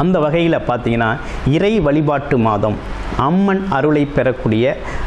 அந்த வகையில் பார்த்தீங்கன்னா இறை வழிபாட்டு மாதம். அம்மன் அருளை பெறக்கூடிய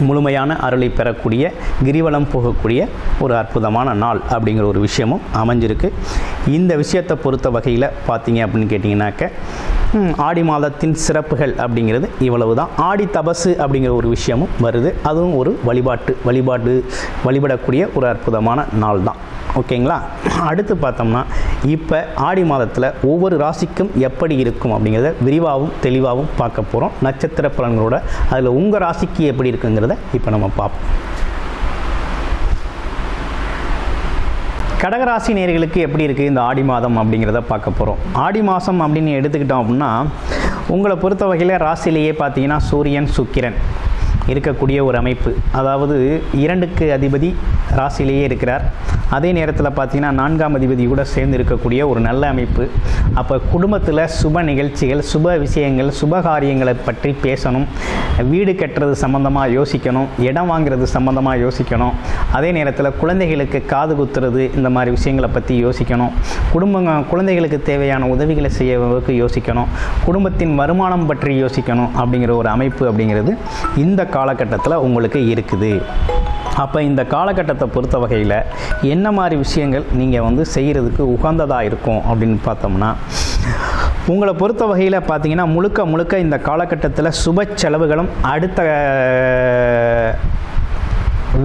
முழுமையான அருளை பெறக்கூடிய கிரிவலம் போகக்கூடிய ஒரு அற்புதமான நாள் அப்படிங்கிற ஒரு விஷயமும் அமைஞ்சிருக்கு. இந்த விஷயத்தை பொறுத்த வகையில் பார்த்தீங்க அப்படின்னு கேட்டிங்கனாக்க ஆடி மாதத்தின் சிறப்புகள் அப்படிங்கிறது இவ்வளவு தான் ஆடி தபசு அப்படிங்கிற ஒரு விஷயமும் வருது. அதுவும் ஒரு வழிபாட்டு வழிபாடு வழிபடக்கூடிய ஒரு அற்புதமான நாள் தான் ஓகேங்களா? அடுத்து பார்த்தோம்னா இப்போ ஆடி மாதத்தில் ஒவ்வொரு ராசிக்கும் எப்படி இருக்கும் அப்படிங்கிறத விரிவாகவும் தெளிவாகவும் பார்க்க போகிறோம் நட்சத்திர பலன்களோட அதில் உங்கள் ராசிக்கு எப்படி இருக்குங்கிறத இப்போ நம்ம பார்ப்போம். கடகராசி நேர்களுக்கு எப்படி இருக்குது இந்த ஆடி மாதம் அப்படிங்கிறத பார்க்க போகிறோம் ஆடி மாதம் அப்படின்னு எடுத்துக்கிட்டோம் அப்படின்னா உங்களை பொறுத்த வகையில் ராசிலேயே பார்த்தீங்கன்னா சூரியன் சுக்கிரன். இருக்கக்கூடிய ஒரு அமைப்பு. அதாவது இரண்டுக்கு அதிபதி ராசியிலேயே இருக்கிறார். அதே நேரத்தில் பார்த்தீங்கன்னா நான்காம் அதிபதி கூட சேர்ந்து இருக்கக்கூடிய ஒரு நல்ல அமைப்பு. அப்போ குடும்பத்தில் சுப நிகழ்ச்சிகள் சுப விஷயங்கள் சுப காரியங்களை பற்றி பேசணும். வீடு கட்டுறது சம்மந்தமாக யோசிக்கணும். இடம் வாங்குறது சம்மந்தமாக யோசிக்கணும். அதே நேரத்தில் குழந்தைகளுக்கு காது குத்துறது இந்த மாதிரி விஷயங்களை பற்றி யோசிக்கணும். குடும்ப குழந்தைகளுக்கு தேவையான உதவிகளை செய்யறதுக்கு யோசிக்கணும். குடும்பத்தின் வருமானம் பற்றி யோசிக்கணும் அப்படிங்கிற ஒரு அமைப்பு அப்படிங்கிறது இந்த காலகட்டத்தில் உங்களுக்கு இருக்குது. அப்போ இந்த காலகட்டத்தை பொறுத்த வகையில் என்ன மாதிரி விஷயங்கள் நீங்கள் வந்து செய்கிறதுக்கு உகந்ததாக இருக்கும் அப்படின்னு பார்த்தோம்னா உங்களை பொறுத்த வகையில் பார்த்தீங்கன்னா முழுக்க முழுக்க இந்த காலகட்டத்தில் சுப செலவுகளும் அடுத்த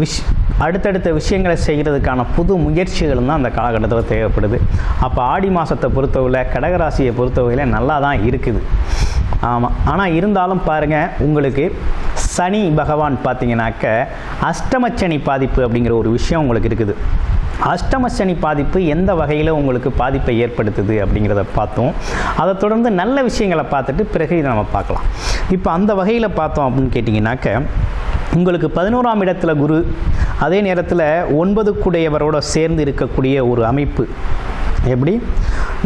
விஷ் அடுத்தடுத்த விஷயங்களை செய்கிறதுக்கான புது முயற்சிகளும் தான் அந்த காலகட்டத்தில் தேவைப்படுது. அப்போ ஆடி மாதத்தை பொறுத்தவரை கடகராசியை பொறுத்தவரையில் நல்லா தான் இருக்குது. ஆமாம் ஆனால் இருந்தாலும் பாருங்கள் உங்களுக்கு சனி பகவான் பார்த்தீங்கன்னாக்க அஷ்டமச்சனி பாதிப்பு அப்படிங்கிற ஒரு விஷயம் உங்களுக்கு இருக்குது. அஷ்டமசனி பாதிப்பு எந்த வகையில் உங்களுக்கு பாதிப்பை ஏற்படுத்துது அப்படிங்கிறத பார்த்தோம். அதை தொடர்ந்து நல்ல விஷயங்களை பார்த்துட்டு பிறகு இதை நம்ம பார்க்கலாம். இப்போ அந்த வகையில் பார்த்தோம் அப்படின்னு கேட்டிங்கனாக்க உங்களுக்கு பதினோராம் இடத்துல குரு அதே நேரத்தில் ஒன்பது கூடையவரோட சேர்ந்து இருக்கக்கூடிய ஒரு அமைப்பு. எப்படி?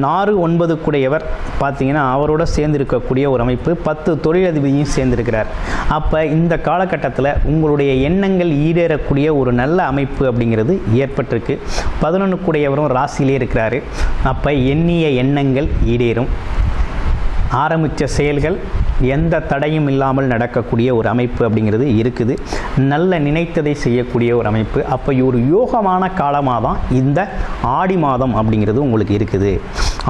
நாறு ஒன்பது கூடையவர் பார்த்தீங்கன்னா அவரோட சேர்ந்து இருக்கக்கூடிய ஒரு அமைப்பு. பத்து தொழிலதிபதியும் சேர்ந்திருக்கிறார். அப்போ இந்த காலகட்டத்தில் உங்களுடைய எண்ணங்கள் ஈடேறக்கூடிய ஒரு நல்ல அமைப்பு அப்படிங்கிறது ஏற்பட்டிருக்கு. பதினொன்று கூடையவரும் ராசியிலே இருக்கிறாரு. அப்போ எண்ணிய எண்ணங்கள் ஈடேறும். ஆரம்பித்த செயல்கள் எந்த தடையும் இல்லாமல் நடக்கக்கூடிய ஒரு அமைப்பு அப்படிங்கிறது இருக்குது. நல்ல நினைத்ததை செய்யக்கூடிய ஒரு அமைப்பு. அப்போ ஒரு யோகமான காலமாக தான் இந்த ஆடி மாதம் அப்படிங்கிறது உங்களுக்கு இருக்குது.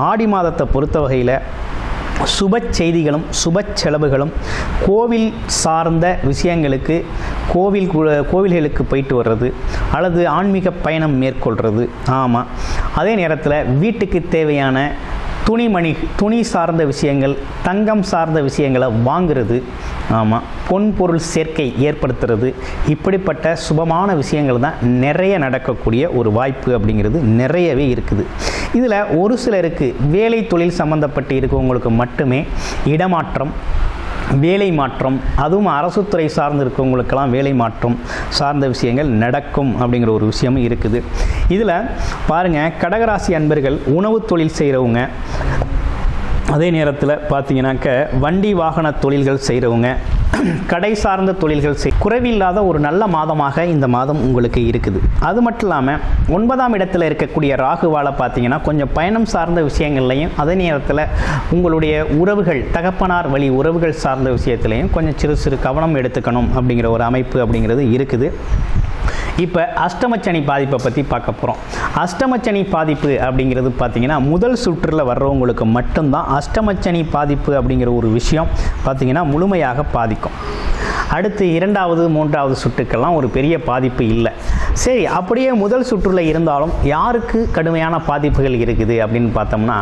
ஆடி மாதத்தை பொறுத்த வகையில் சுப செய்திகளும் சுப செலவுகளும் கோவில் சார்ந்த விஷயங்களுக்கு கோவில் கோவில்களுக்கு போயிட்டு வர்றது அல்லது ஆன்மீக பயணம் மேற்கொள்கிறது ஆமாம் அதே நேரத்தில் வீட்டுக்கு தேவையான துணிமணி துணி சார்ந்த விஷயங்கள் தங்கம் சார்ந்த விஷயங்களை வாங்குறது ஆமாம் பொன் பொருள் சேர்க்கை ஏற்படுத்துறது இப்படிப்பட்ட சுபமான விஷயங்கள் தான் நிறைய நடக்கக்கூடிய ஒரு வாய்ப்பு அப்படிங்கிறது நிறையவே இருக்குது. இதில் ஒரு சிலருக்கு வேலை தொழில் சம்மந்தப்பட்டு இருக்கவங்களுக்கு மட்டுமே இடமாற்றம் வேலை மாற்றம் அதுவும் அரசு துறை சார்ந்து இருக்கவங்களுக்கெல்லாம் வேலை மாற்றம் சார்ந்த விஷயங்கள் நடக்கும் அப்படிங்கிற ஒரு விஷயமும் இருக்குது. இதில் பாருங்கள் கடகராசி அன்பர்கள் உணவு தொழில் செய்கிறவங்க அதே நேரத்தில் பார்த்தீங்கன்னாக்க வண்டி வாகன தொழில்கள் செய்கிறவங்க கடை சார்ந்த தொழில்கள் செய் குறைவில்லாத ஒரு நல்ல மாதமாக இந்த மாதம் உங்களுக்கு இருக்குது. அது மட்டும் இல்லாமல் ஒன்பதாம் இடத்துல இருக்கக்கூடிய ராகுவால் பார்த்தீங்கன்னா கொஞ்சம் பயணம் சார்ந்த விஷயங்கள்லையும் அதே நேரத்தில் உங்களுடைய உறவுகள் தகப்பனார் வழி உறவுகள் சார்ந்த விஷயத்துலையும் கொஞ்சம் சிறு சிறு கவனம் எடுத்துக்கணும் அப்படிங்கிற ஒரு அமைப்பு அப்படிங்கிறது இருக்குது. இப்போ அஷ்டமச்சனி பாதிப்பை பற்றி பார்க்க போகிறோம் அஷ்டமச்சனி பாதிப்பு அப்படிங்கிறது பார்த்திங்கன்னா முதல் சுற்றில் வர்றவங்களுக்கு மட்டும்தான் அஷ்டமச்சனி பாதிப்பு அப்படிங்கிற ஒரு விஷயம் பார்த்திங்கன்னா முழுமையாக பாதிக்கும். அடுத்து இரண்டாவது மூன்றாவது சுற்றுக்கெல்லாம் ஒரு பெரிய பாதிப்பு இல்லை. சரி அப்படியே முதல் சுற்றுல இருந்தாலும் யாருக்கு கடுமையான பாதிப்புகள் இருக்குது அப்படின்னு பார்த்தோம்னா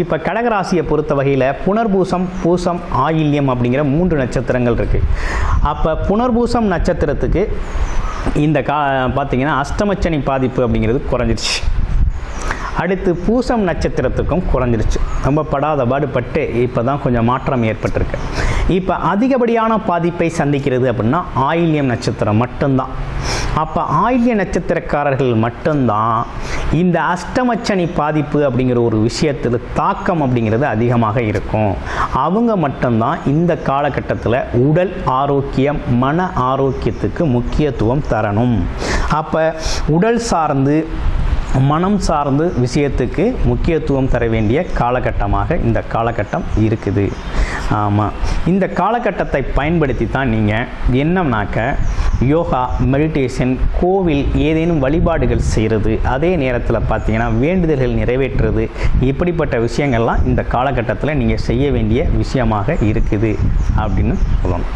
இப்போ கடகராசியை பொறுத்த வகையில் புனர்பூசம் பூசம் ஆயில்யம் அப்படிங்கிற மூன்று நட்சத்திரங்கள் இருக்குது அப்போ புனர்பூசம் நட்சத்திரத்துக்கு இந்த கா பார்த்திங்கன்னா அஷ்டமச்சனி பாதிப்பு அப்படிங்கிறது குறைஞ்சிருச்சு. அடுத்து பூசம் நட்சத்திரத்துக்கும் குறைஞ்சிருச்சு. ரொம்ப படாத பாடுபட்டு இப்போ தான் கொஞ்சம் மாற்றம் ஏற்பட்டிருக்கு. இப்போ அதிகப்படியான பாதிப்பை சந்திக்கிறது அப்படின்னா ஆயில்யம் நட்சத்திரம் மட்டும்தான். அப்போ ஆயில்ய நட்சத்திரக்காரர்கள் மட்டும்தான் இந்த அஷ்டமச்சனி பாதிப்பு அப்படிங்கிற ஒரு விஷயத்தில் தாக்கம் அப்படிங்கிறது அதிகமாக இருக்கும். அவங்க மட்டும்தான் இந்த காலகட்டத்தில் உடல் ஆரோக்கியம் மன ஆரோக்கியத்துக்கு முக்கியத்துவம் தரணும். அப்போ உடல் சார்ந்து மனம் சார்ந்து விஷயத்துக்கு முக்கியத்துவம் தர வேண்டிய காலகட்டமாக இந்த காலகட்டம் இருக்குது. ஆமாம் இந்த காலகட்டத்தை பயன்படுத்தி தான் நீங்கள் என்னம்னாக்க யோகா மெடிடேஷன் கோவில் ஏதேனும் வழிபாடுகள் செய்கிறது அதே நேரத்தில் பார்த்தீங்கன்னா வேண்டுதல்கள் நிறைவேற்றுறது இப்படிப்பட்ட விஷயங்கள்லாம் இந்த காலகட்டத்தில் நீங்கள் செய்ய வேண்டிய விஷயமாக இருக்குது அப்படின்னு சொல்லணும்.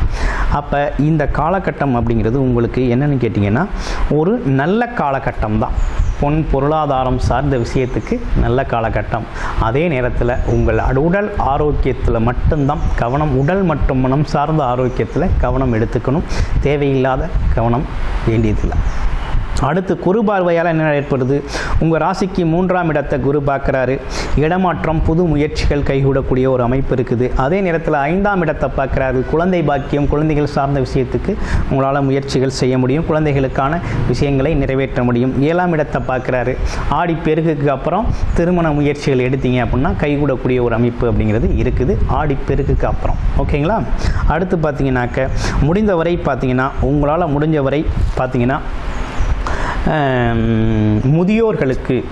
அப்போ இந்த காலகட்டம் அப்படிங்கிறது உங்களுக்கு என்னென்னு கேட்டிங்கன்னா ஒரு நல்ல காலகட்டம் தான் பொன் பொருளாதாரம் சார்ந்த விஷயத்துக்கு நல்ல காலகட்டம். அதே நேரத்தில் உங்கள் உடல் ஆரோக்கியத்தில் மட்டும்தான் கவனம் உடல் மற்றும் மனம் சார்ந்த ஆரோக்கியத்தில் கவனம் எடுத்துக்கணும். தேவையில்லாத கவனம் வேண்டியதில்லை. அடுத்து குரு பார்வையால் என்ன ஏற்படுது? உங்கள் ராசிக்கு மூன்றாம் இடத்தை குரு பார்க்குறாரு. இடமாற்றம் புது முயற்சிகள் கைகூடக்கூடிய ஒரு அமைப்பு இருக்குது. அதே நேரத்தில் ஐந்தாம் இடத்தை பார்க்குறாரு. குழந்தை பாக்கியம் குழந்தைகள் சார்ந்த விஷயத்துக்கு உங்களால் முயற்சிகள் செய்ய முடியும். குழந்தைகளுக்கான விஷயங்களை நிறைவேற்ற முடியும். ஏழாம் இடத்தை பார்க்குறாரு. ஆடி பெருகுக்கு அப்புறம் திருமண முயற்சிகள் எடுத்தீங்க அப்படின்னா கைகூடக்கூடிய ஒரு அமைப்பு அப்படிங்கிறது இருக்குது. ஆடி பெருகுக்கு அப்புறம். ஓகேங்களா? அடுத்து பார்த்தீங்கன்னாக்க முடிந்தவரை பார்த்தீங்கன்னா உங்களால் முடிஞ்சவரை பார்த்தீங்கன்னா முதியோர்களுக்கு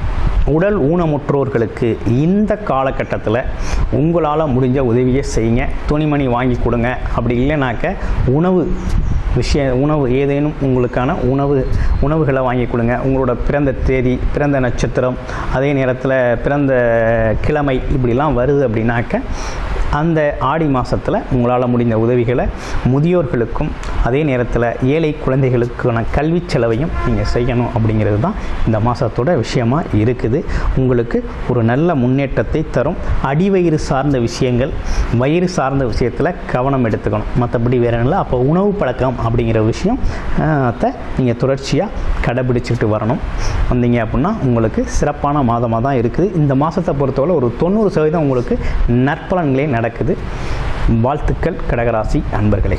உடல் ஊனமுற்றோர்களுக்கு இந்த காலகட்டத்தில் உங்களால் முடிஞ்ச உதவியை செய்யுங்க. துணிமணி வாங்கி கொடுங்க. அப்படி இல்லைனாக்க உணவு விஷய உணவு ஏதேனும் உங்களுக்கான உணவு உணவுகளை வாங்கி கொடுங்க. உங்களோட பிறந்த தேதி பிறந்த நட்சத்திரம் அதே நேரத்தில் பிறந்த கிழமை இப்படிலாம் வருது அப்படின்னாக்க அந்த ஆடி மாதத்தில் உங்களால் முடிந்த உதவிகளை முதியோர்களுக்கும் அதே நேரத்தில் ஏழை குழந்தைகளுக்கான கல்வி செலவையும் நீங்கள் செய்யணும் அப்படிங்கிறது தான் இந்த மாதத்தோட விஷயமாக இருக்குது. உங்களுக்கு ஒரு நல்ல முன்னேற்றத்தை தரும். அடிவயிறு சார்ந்த விஷயங்கள் வயிறு சார்ந்த விஷயத்தில் கவனம் எடுத்துக்கணும். மற்றபடி வேறு இல்லை அப்போ உணவு பழக்கம் அப்படிங்கிற விஷயம் நீங்கள் தொடர்ச்சியாக கடைபிடிச்சிட்டு வரணும். வந்தீங்க அப்படின்னா உங்களுக்கு சிறப்பான மாதமாக தான் இருக்குது. இந்த மாதத்தை பொறுத்தவரை ஒரு தொண்ணூறு சதவீதம் உங்களுக்கு நற்பலன்களே நடக்குது. வாழ்த்துக்கள் கடகராசி அன்பர்களே.